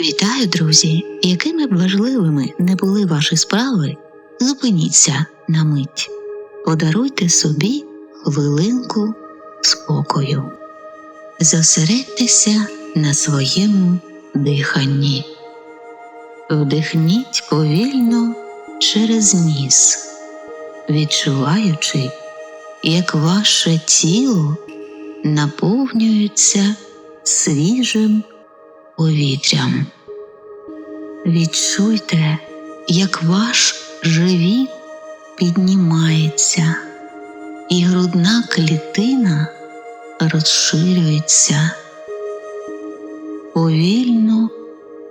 Вітаю, друзі! Якими б важливими не були ваші справи, зупиніться на мить, подаруйте собі хвилинку спокою, зосередьтеся на своєму диханні, вдихніть повільно через ніс, відчуваючи, як ваше тіло наповнюється свіжим повітрям. Відчуйте, як ваш живіт піднімається, і грудна клітина розширюється. Повільно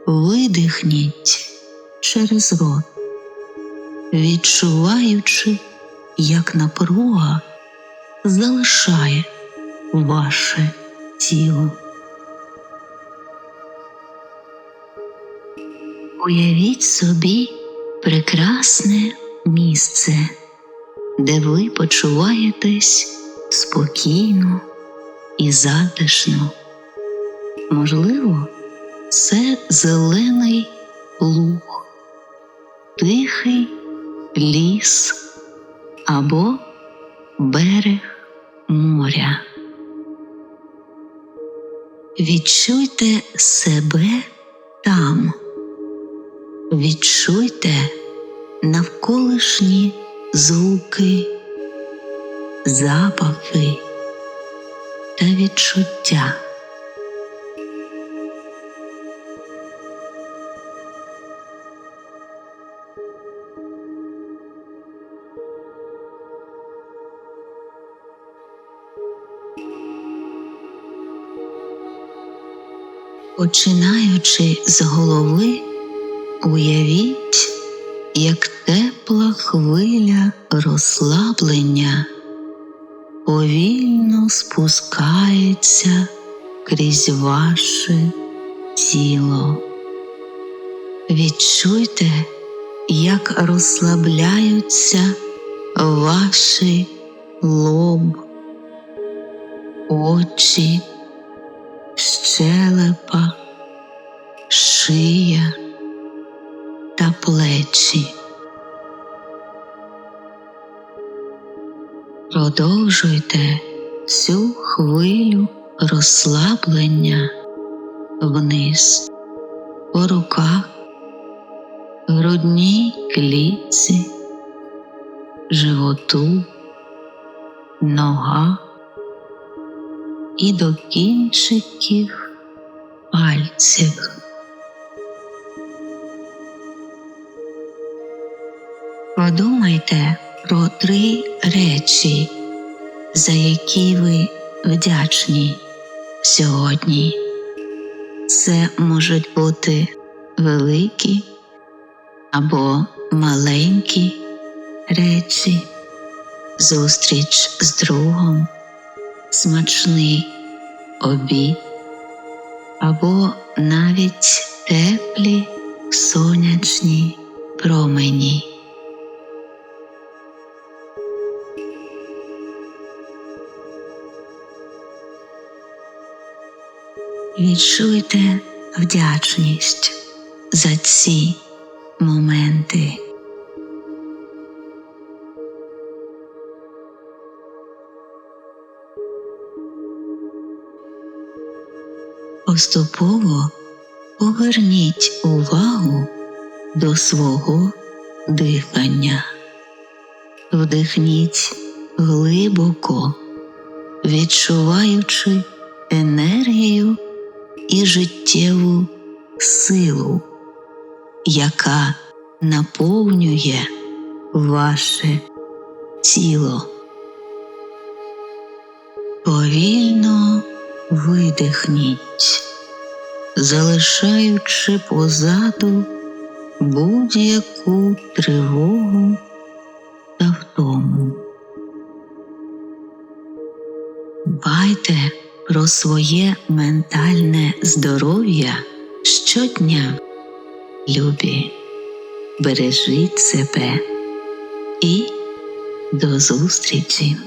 видихніть через рот, відчуваючи, як напруга залишає ваше тіло. Уявіть собі прекрасне місце, де ви почуваєтесь спокійно і затишно. Можливо, це зелений луг, тихий ліс або берег моря. Відчуйте себе там. Відчуйте навколишні звуки, запахи та відчуття. Починаючи з голови. Уявіть, як тепла хвиля розслаблення повільно спускається крізь ваше тіло. Відчуйте, як розслабляються ваші лоб, очі, щелепа, шия плечі. Продовжуйте цю хвилю розслаблення вниз по руках, грудній клітці, животу, нога і до кінчиків пальців. Подумайте про три речі, за які ви вдячні сьогодні. Це можуть бути великі або маленькі речі, зустріч з другом, смачний обід або навіть теплі сонячні промені. Відчуйте вдячність за ці моменти. Поступово поверніть увагу до свого дихання, вдихніть глибоко, відчуваючи енергію і життєву силу, яка наповнює ваше тіло. Повільно видихніть, залишаючи позаду будь-яку тривогу та втому. Дбайте про своє ментальне здоров'я щодня, любі, бережіть себе і до зустрічі!